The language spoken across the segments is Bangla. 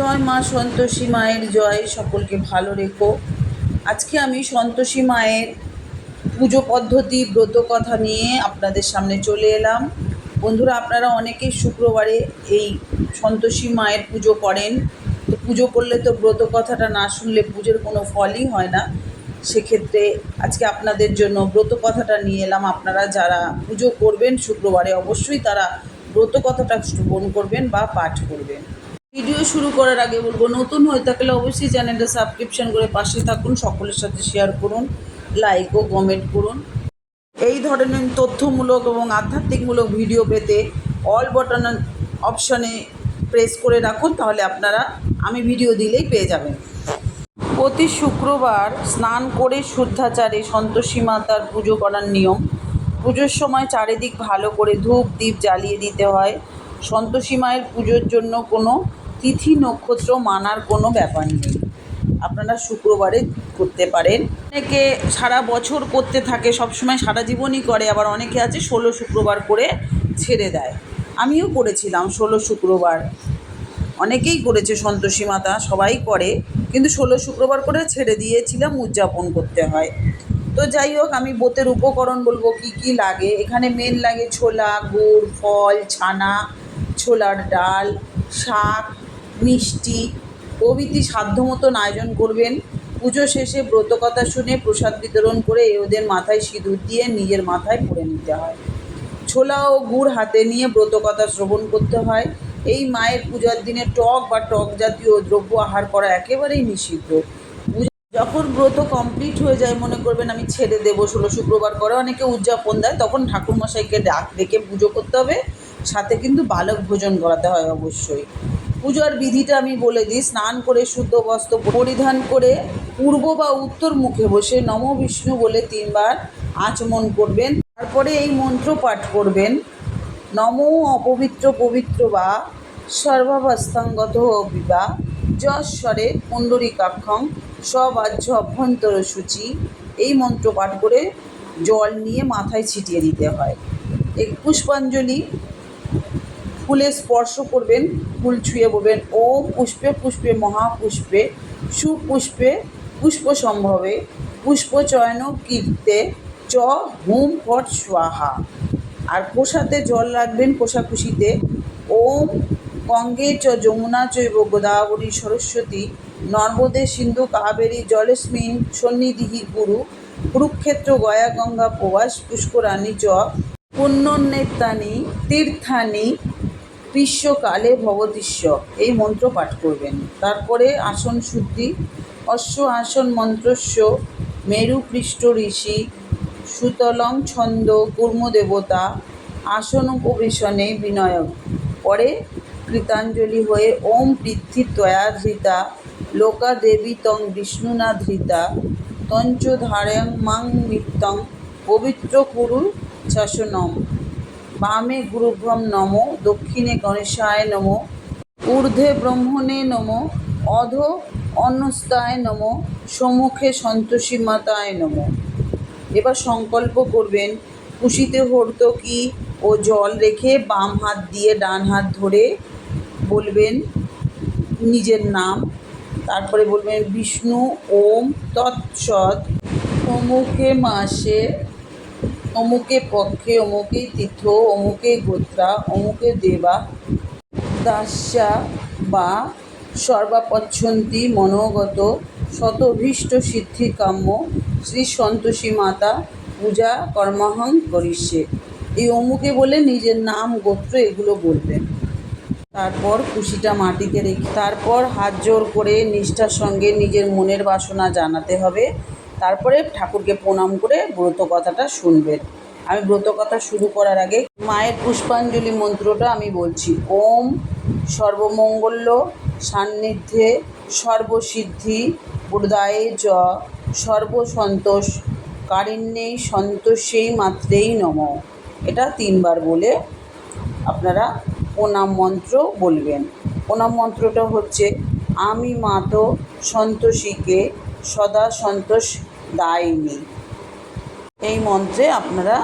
জয় মা সন্তোষী মায়ের জয়, সকলকে ভালো রেখো। আজকে আমি সন্তোষী মায়ের পুজো পদ্ধতি, ব্রত কথা নিয়ে আপনাদের সামনে চলে এলাম। বন্ধুরা, আপনারা অনেকেই শুক্রবারে এই সন্তোষী মায়ের পুজো করেন। তো পুজো করলে তো ব্রত কথাটা না শুনলে পুজোর কোনো ফলই হয় না। সেক্ষেত্রে আজকে আপনাদের জন্য ব্রত কথাটা নিয়ে এলাম। আপনারা যারা পুজো করবেন শুক্রবারে, অবশ্যই তারা ব্রত কথাটা শ্রবণ করবেন বা পাঠ করবেন। ভিডিও শুরু করার আগে বলব, নতুন হয়ে থাকলে অবশ্যই চ্যানেলটা সাবস্ক্রিপশন করে পাশে থাকুন, সকলের সাথে শেয়ার করুন লাইক ও কমেন্ট করুন। এই ধরনের তথ্যমূলক এবং আধ্যাত্মিকমূলক ভিডিও পেতে অল বটন অপশনে প্রেস করে রাখুন, তাহলে আপনারা আমি ভিডিও দিলেই পেয়ে যাবেন। প্রতি শুক্রবার স্নান করে শুদ্ধাচারে সন্তোষী মাতার পুজো করার নিয়ম। পুজোর সময় চারিদিক ভালো করে ধূপ দ্বীপ জ্বালিয়ে দিতে হয়। সন্তোষী মায়ের পুজোর জন্য কোনো তিথি নক্ষত্র মানার কোনো ব্যাপার নেই। আপনারা শুক্রবারে করতে পারেন। অনেকে সারা বছর করতে থাকে, সবসময় সারা জীবনই করে, আবার অনেকে আছে ষোলো শুক্রবার করে ছেড়ে দেয়। আমিও করেছিলাম ষোলো শুক্রবার। অনেকেই করেছে সন্তোষী মাতা, সবাই করে, কিন্তু ষোলো শুক্রবার করে ছেড়ে দিয়েছিলাম, উদযাপন করতে হয়। তো যাই হোক, আমি বোতের উপকরণ বলব, কি কি লাগে? এখানে মেন লাগে ছোলা, গুড়, ফল, ছানা, ছোলার ডাল, শাক মিষ্টি প্রভৃতি সাধ্য মতন আয়োজন করবেন। পুজো শেষে ব্রতকথা শুনে প্রসাদ বিতরণ করে ওদের মাথায় সিঁদুর দিয়ে নিজের মাথায় পরে নিতে হয়। ছোলা ও গুড় হাতে নিয়ে ব্রতকথা শ্রবণ করতে হয়। এই মায়ের পূজার দিনে টক বা টক জাতীয় দ্রব্য আহার করা একেবারেই নিষিদ্ধ। যখন ব্রত কমপ্লিট হয়ে যায়, মনে করবেন আমি ছেড়ে দেবো। ষোলো শুক্রবার করে অনেকে উদযাপন দেয়, তখন ঠাকুরমশাইকে ডাক ডেকে পুজো করতে হবে। সাথে কিন্তু বালক ভোজন করাতে হয় অবশ্যই। পূজার বিধিটা আমি বলে দিই, স্নান করে শুদ্ধ বস্ত্র পরিধান করে পূর্ব বা উত্তর মুখে বসে নম বিষ্ণু বলে তিনবার আচমন করবেন, তারপরে এই মন্ত্র পাঠ করবেন। নম অপবিত্র পবিত্র বা সর্বাবস্থাঙ্গত বিবা যশ্বরে পুণ্ডরীকাক্ষং সবাহ্য অভ্যন্তর সূচি। এই মন্ত্র পাঠ করে জল নিয়ে মাথায় ছিটিয়ে দিতে হয়। এক পুষ্পাঞ্জলি ফুলে স্পর্শ করবেন, ফুল ছুঁয়ে বলবেন, ওম পুষ্পে পুষ্পে মহাপুষ্পে সুপুষ্পে পুষ্প সম্ভবে, পুষ্প চয়ন কীর্তে চ হুম ফট স্বাহা। আর কোষাতে জল রাখবেন কোষাকুষিতে ওম গঙ্গে চ যমুনা চৈব গোদাবরী সরস্বতী, নর্মদে সিন্ধু কাবেরী জলেস্মিন সন্নিধিহি গুরু, কুরুক্ষেত্র গয়া গঙ্গা প্রবাস পুষ্করাণী চ পুণ্যনেতানি তীর্থানি গ্রীষ্মকালে ভবদীশ্য এই মন্ত্র পাঠ করবেন। তারপরে আসন শুদ্ধি। অশ্ব আসন মন্ত্রস্য। মেরুপৃষ্ঠ ঋষি। সুতলং ছন্দ কুর্মদেবতা আসন উপবেশনে বিনয়ক পরে কৃতাঞ্জলি হয়ে ওম পৃথ্বী ত্বয়া ধৃতা। লোকা দেবী তং বিষ্ণুনা ধৃতা। তঞ্চ ধারয়ং মাং নিত্যং পবিত্র কুরু শাসনম বামে গুরুভ্রম নম, দক্ষিণে গণেশায় নম, ঊর্ধ্বে ব্রহ্মণে নম, অধ অন্নস্তায় নম, সম্মুখে সন্তোষী মাতায় নম। এবার সংকল্প করবেন, কুশিতে হর্তকি ও জল রেখে বাম হাত দিয়ে ডান হাত ধরে বলবেন নিজের নাম, তারপরে বলবেন বিষ্ণু ওম তৎসৎ। অমুকে মাসে অমুকে পক্ষে অমুকে তীর্থ অমুকে গোত্রা, অমুকে দেবা, দাস্যা বা সর্বাপচ্ছন্তি মনোগত শতভীষ্ট সিদ্ধি কাম্য শ্রী সন্তোষী মাতা পূজা কর্মাহং করিষ্যে। এই অমুকে বলে নিজের নাম গোত্র এগুলো বলবেন। তারপর খুশিটা মাটিতে রেখে, তারপর হাত জোর করে নিষ্ঠার সঙ্গে নিজের মনের বাসনা জানাতে হবে। তারপরে ঠাকুরকে প্রণাম করে ব্রত কথাটা শুনবেন আমি ব্রত কথা শুরু করার আগে মায়ের পুষ্পাঞ্জলি মন্ত্রটা আমি বলছি। ওম সর্বমঙ্গল্য সান্নিধ্যে সর্বসিদ্ধি বুদায়ে চ সর্বসন্তোষ কারিণ্যেই সন্তোষেই মাত্রেই নম। এটা তিনবার বলে আপনারা প্রণাম মন্ত্র বলবেন। প্রণাম মন্ত্রটা হচ্ছে, আমি মাতো সন্তোষীকে সদা সন্তোষ দায়নি। এই মন্ত্রে আপনারা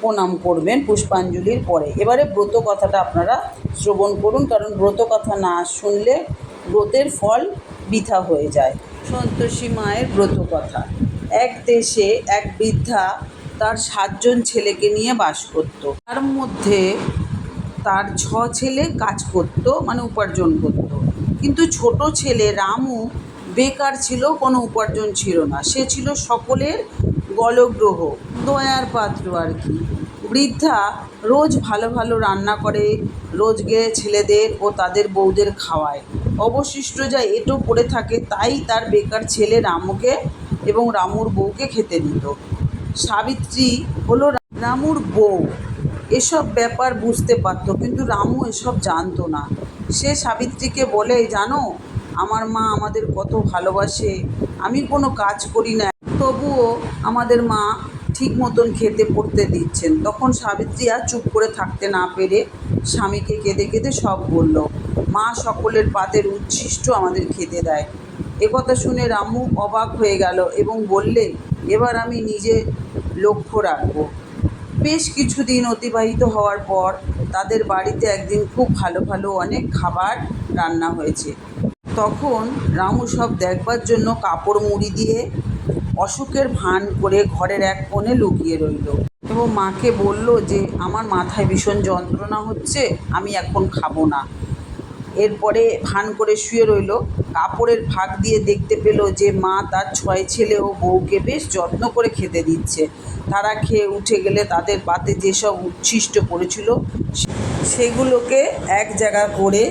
প্রণাম করবেন পুষ্পাঞ্জলির পরে। এবারে ব্রত কথাটা আপনারা শ্রবণ করুন, কারণ ব্রত কথা না শুনলে ব্রতের ফল বৃথা হয়ে যায়। সন্তোষী মায়ের ব্রত কথা। এক দেশে এক বৃদ্ধা তার সাতজন ছেলেকে নিয়ে বাস করত। তার মধ্যে তার ছ ছেলে কাজ করত মানে উপার্জন করত। কিন্তু ছোট ছেলে রামু বেকার ছিল, কোনো উপার্জন ছিল না। সে ছিল সকলের গলগ্রহ, দয়ার পাত্র আর কি। বৃদ্ধা রোজ ভালো ভালো রান্না করে, রোজ গিয়ে ছেলেদের ও তাদের বউদের খাওয়ায়। অবশিষ্ট যা এঁটো পড়ে থাকে, তাই তার বেকার ছেলে রামুকে এবং রামুর বউকে খেতে দিত। সাবিত্রী হলো রামুর বউ। এসব ব্যাপার বুঝতে পারতো, কিন্তু রামু এসব জানতো না। সে সাবিত্রীকে বলে, জানো আমার মা আমাদের কত ভালোবাসে। আমি কোনো কাজ করি না। তবুও আমাদের মা ঠিক মতন খেতে পড়তে দিচ্ছেন। তখন সাবিত্রী আর চুপ করে থাকতে না পেরে স্বামীকে কেঁদে কেঁদে সব বলল, মা সকলের পাতের উচ্ছিষ্ট আমাদের খেতে দেয়। একথা শুনে রামু অবাক হয়ে গেল এবং বললে এবার আমি নিজে লক্ষ্য রাখব। বেশ কিছুদিন অতিবাহিত হওয়ার পর তাদের বাড়িতে একদিন খুব ভালো ভালো অনেক খাবার রান্না হয়েছে। তখন রামু সব দেখবার জন্য কাপড় মুড়ি দিয়ে অসুখের ভান করে ঘরের এক কোণে লুকিয়ে রইল এবং মাকে বলল যে, আমার মাথায় ভীষণ যন্ত্রণা হচ্ছে, আমি এখন খাব না। এরপরে ভান করে শুয়ে রইল। কাপড়ের ফাঁক দিয়ে দেখতে পেল যে, মা তার ছয় ছেলে ও বউকে বেশ যত্ন করে খেতে দিচ্ছে। তারা খেয়ে উঠে গেলে তাদের পাতে যেসব উচ্ছিষ্ট পড়েছিল, সেগুলোকে এক জায়গা করে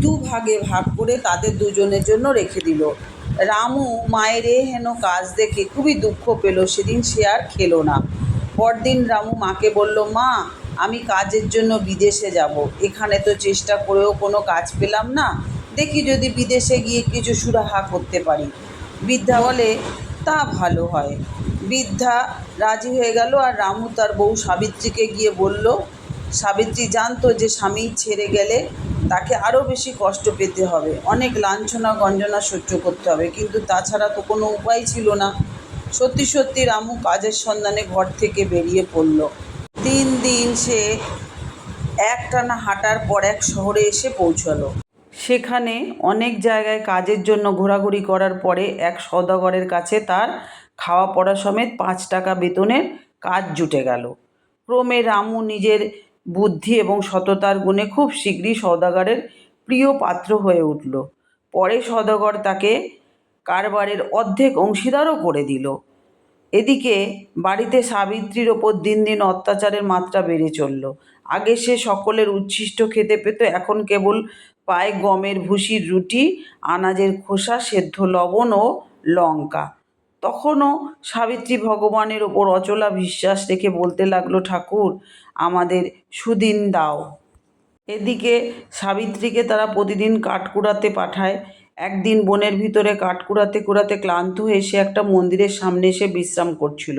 দু ভাগে ভাগ করে তাদের দুজনের জন্য রেখে দিল। রামু মায়ের এ হেন কাজ দেখে খুবই দুঃখ পেল, সেদিন সে আর খেলো না। পরদিন রামু মাকে বলল, মা, আমি কাজের জন্য বিদেশে যাব। এখানে তো চেষ্টা করেও কোনো কাজ পেলাম না। দেখি যদি বিদেশে গিয়ে কিছু সুরাহা করতে পারি। বৃদ্ধা বলে, তা ভালো হয়। বৃদ্ধা রাজি হয়ে গেল আর রামু তার বউ সাবিত্রীকে গিয়ে বলল সাবিত্রী জানতো যে স্বামী ছেড়ে গেলে তাকে আরও বেশি কষ্ট পেতে হবে। অনেক লাঞ্ছনা, গঞ্জনা সহ্য করতে হবে। কিন্তু তাছাড়া তো কোনো উপায় ছিল না। সত্যি সত্যি রামু কাজের সন্ধানে ঘর থেকে বেরিয়ে পড়ল। তিন দিন সে একটানা হাঁটার পর এক শহরে এসে পৌঁছালো। সেখানে অনেক জায়গায় কাজের জন্য ঘোরাঘুরি করার পরে এক সওদাগরের কাছে তার খাওয়া পড়া সমেত পাঁচ টাকা বেতনের কাজ জুটে গেল। ক্রমে রামু নিজের বুদ্ধি এবং সততার গুণে খুব শীঘ্রই সওদাগরের প্রিয় পাত্র হয়ে উঠল। পরে সওদাগর তাকে কারবারের অর্ধেক অংশীদারও করে দিল। এদিকে বাড়িতে সাবিত্রীর ওপর দিন দিন অত্যাচারের মাত্রা বেড়ে চলল। আগে সে সকলের উচ্ছিষ্ট খেতে পেত, এখন কেবল পায় গমের ভুসির রুটি, আনাজের খোসা, সেদ্ধ লবণ ও লঙ্কা। তখনও সাবিত্রী ভগবানের ওপর অচলা বিশ্বাস রেখে বলতে লাগল, ঠাকুর, আমাদের সুদিন দাও। এদিকে সাবিত্রীকে তারা প্রতিদিন কাঠ কুড়াতে পাঠায়। একদিন বনের ভিতরে কাঠ কুড়াতে কুড়াতে ক্লান্ত হয়ে সে একটা মন্দিরের সামনে এসে বিশ্রাম করছিল।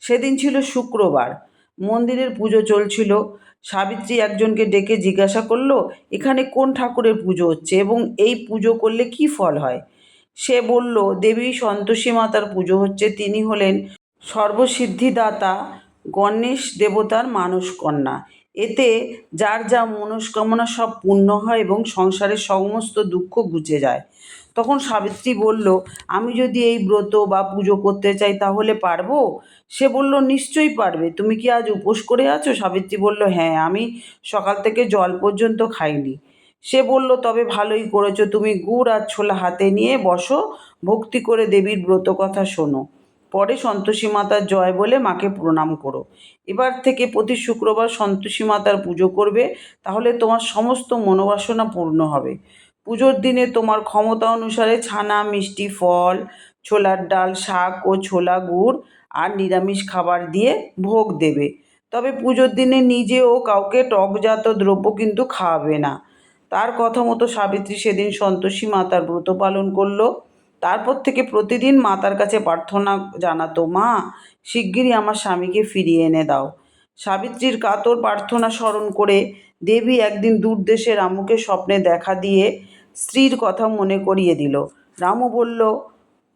সেদিন ছিল শুক্রবার। মন্দিরের পুজো চলছিল। সাবিত্রী একজনকে ডেকে জিজ্ঞাসা করল, এখানে কোন ঠাকুরের পুজো হচ্ছে এবং এই পুজো করলে কি ফল হয়? সে বলল, দেবী সন্তোষী মাতার পুজো হচ্ছে। তিনি হলেন সর্বসিদ্ধিদাতা গণেশ দেবতার মানস কন্যা এতে যার যা মনস্কামনা সব পূর্ণ হয় এবং সংসারের সমস্ত দুঃখ ঘুচে যায়। তখন সাবিত্রী বলল, আমি যদি এই ব্রত বা পুজো করতে চাই তাহলে পারব? সে বলল, নিশ্চয়ই পারবে। তুমি কি আজ উপোস করে আছো? সাবিত্রী বলল হ্যাঁ আমি সকাল থেকে জল পর্যন্ত খাইনি। সে বলল, তবে ভালোই করেছ, তুমি গুড় আর ছোলা হাতে নিয়ে বসো, ভক্তি করে দেবীর ব্রত কথা শোনো। পরে সন্তোষী মাতার জয় বলে মাকে প্রণাম করো। এবার থেকে প্রতি শুক্রবার সন্তোষী মাতার পুজো করবে, তাহলে তোমার সমস্ত মনোবাসনা পূর্ণ হবে। পুজোর দিনে তোমার ক্ষমতা অনুসারে ছানা, মিষ্টি, ফল, ছোলার ডাল, শাক ও ছোলা গুড় আর নিরামিষ খাবার দিয়ে ভোগ দেবে। তবে পুজোর দিনে নিজেও কাউকে টকজাত দ্রব্য কিন্তু খাওয়াবে না। তার কথা মতো সাবিত্রী সেদিন সন্তোষী মাতার ব্রত পালন করল। তারপর থেকে প্রতিদিন মাতার কাছে প্রার্থনা জানাতো, মা, শিগগিরই আমার স্বামীকে ফিরিয়ে এনে দাও। সাবিত্রীর কাতর প্রার্থনা স্মরণ করে দেবী একদিন দূর দেশে রামুকে স্বপ্নে দেখা দিয়ে স্ত্রীর কথা মনে করিয়ে দিল। রামু বলল,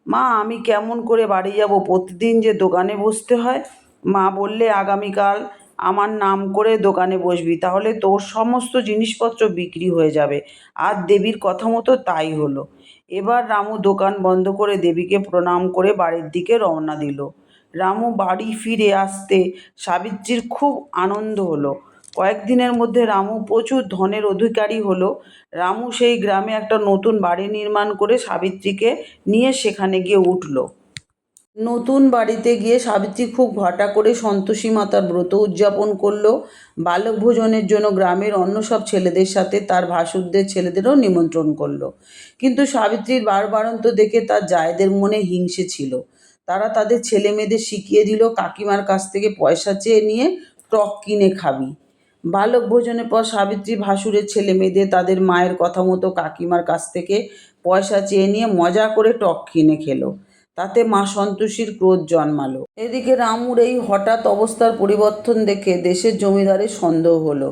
মা, আমি কেমন করে বাড়ি যাব? প্রতিদিন যে দোকানে বসতে হয়। মা বললে, আগামীকাল আমার নাম করে দোকানে বসবি, তাহলে তোর সমস্ত জিনিসপত্র বিক্রি হয়ে যাবে। আর দেবীর কথা মতো তাই হলো। এবার রামু দোকান বন্ধ করে দেবীকে প্রণাম করে বাড়ির দিকে রওনা দিল। রামু বাড়ি ফিরে আসতে সাবিত্রীর খুব আনন্দ হলো। কয়েকদিনের মধ্যে রামু প্রচুর ধনের অধিকারী হলো। রামু সেই গ্রামে একটা নতুন বাড়ি নির্মাণ করে সাবিত্রীকে নিয়ে সেখানে গিয়ে উঠল। নতুন বাড়িতে গিয়ে সাবিত্রী খুব ঘটা করে সন্তোষী মাতার ব্রত উদযাপন করল। বালক ভোজনের জন্য গ্রামের অন্য সব ছেলেদের সাথে তার ভাসুরদের ছেলেদেরও নিমন্ত্রণ করল। কিন্তু সাবিত্রীর বারবারন্ত দেখে তার জায়েদের মনে হিংসে ছিল। তারা তাদের ছেলে মেয়েদের শিখিয়ে দিল, কাকিমার কাছ থেকে পয়সা চেয়ে নিয়ে টক কিনে খাবি। বালক ভোজনের পর সাবিত্রী ভাসুরের ছেলে মেয়েদের তাদের মায়ের কথা মতো কাকিমার কাছ থেকে পয়সা চেয়ে নিয়ে মজা করে টক কিনে খেলো। তাতে মা সন্তোষীর ক্রোধ জন্মালো। এদিকে রামুর এই হঠাৎ অবস্থার পরিবর্তন দেখে দেশের জমিদারের সন্দেহ হলো।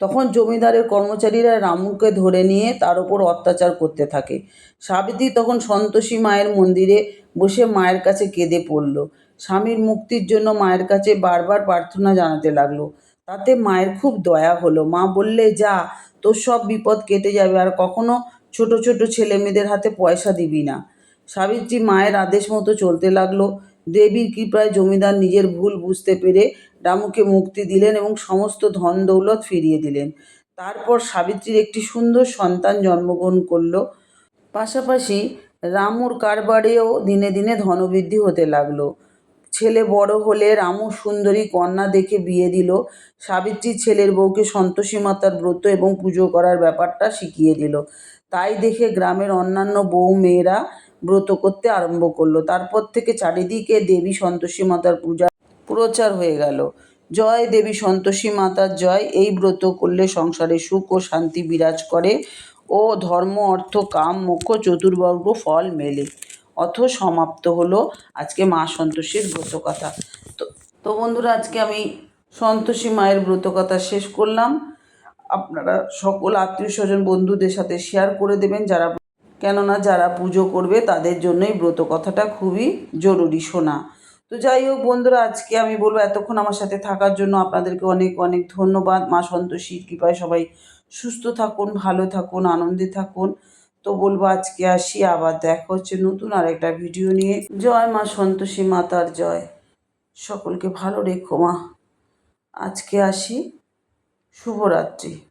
তখন জমিদারের কর্মচারীরা রামুকে ধরে নিয়ে তার ওপর অত্যাচার করতে থাকে। সাবিত্রী তখন সন্তোষী মায়ের মন্দিরে বসে মায়ের কাছে কেঁদে পড়ল। স্বামীর মুক্তির জন্য মায়ের কাছে বারবার প্রার্থনা জানাতে লাগল। তাতে মায়ের খুব দয়া হলো। মা বললে, যা, তোর সব বিপদ কেটে যাবে, আর কখনো ছোট ছোট ছেলে মেয়েদের হাতে পয়সা দিবি না। সাবিত্রী মায়ের আদেশ মতো চলতে লাগল। দেবীর কৃপায় জমিদার নিজের ভুল বুঝতে পেরে রামুকে মুক্তি দিলেন এবং সমস্ত ধন দৌলত ফিরিয়ে দিলেন। তারপর সাবিত্রীর একটি সুন্দর সন্তান জন্মগ্রহণ করল। পাশাপাশি রামুর কারবারেও দিনে দিনে ধনবৃদ্ধি হতে লাগল। ছেলে বড় হলে রামু সুন্দরী কন্যা দেখে বিয়ে দিল। সাবিত্রী ছেলের বউকে সন্তোষী মাতার ব্রত এবং পুজো করার ব্যাপারটা শিখিয়ে দিল। তাই দেখে গ্রামের অন্যান্য বউ মেয়েরা ব্রত করতে আরম্ভ করল। তারপর থেকে চারিদিকে দেবী সন্তোষী মাতার পূজা প্রচার হয়ে গেল। জয় দেবী সন্তোষী মাতার জয় এই ব্রত করলে সংসারে সুখ ও শান্তি বিরাজ করে ও ধর্ম, অর্থ, কাম, মোক্ষ, চতুর্বর্গ ফল মেলে। অথ সমাপ্ত হলো আজকে মা সন্তোষীর ব্রত কথা তো তো বন্ধুরা, আজকে আমি সন্তোষী মায়ের ব্রত কথা শেষ করলাম। আপনারা সকল আত্মীয় স্বজন বন্ধুদের সাথে শেয়ার করে দেবেন। যারা কেননা যারা পুজো করবে তাদের জন্যই ব্রত কথাটা খুবই জরুরি শোনা তো যাই হোক বন্ধুরা, আজকে আমি বলব এতক্ষণ আমার সাথে থাকার জন্য আপনাদেরকে অনেক অনেক ধন্যবাদ। মা সন্তোষীর কৃপায় সবাই সুস্থ থাকুন, ভালো থাকুন, আনন্দে থাকুন। তো বলব আজকে আসি, আবার দেখা হচ্ছে নতুন আর একটা ভিডিও নিয়ে। জয় মা সন্তোষী মাতার জয়। সকলকে ভালো রেখো মা। আজকে আসি, শুভরাত্রি।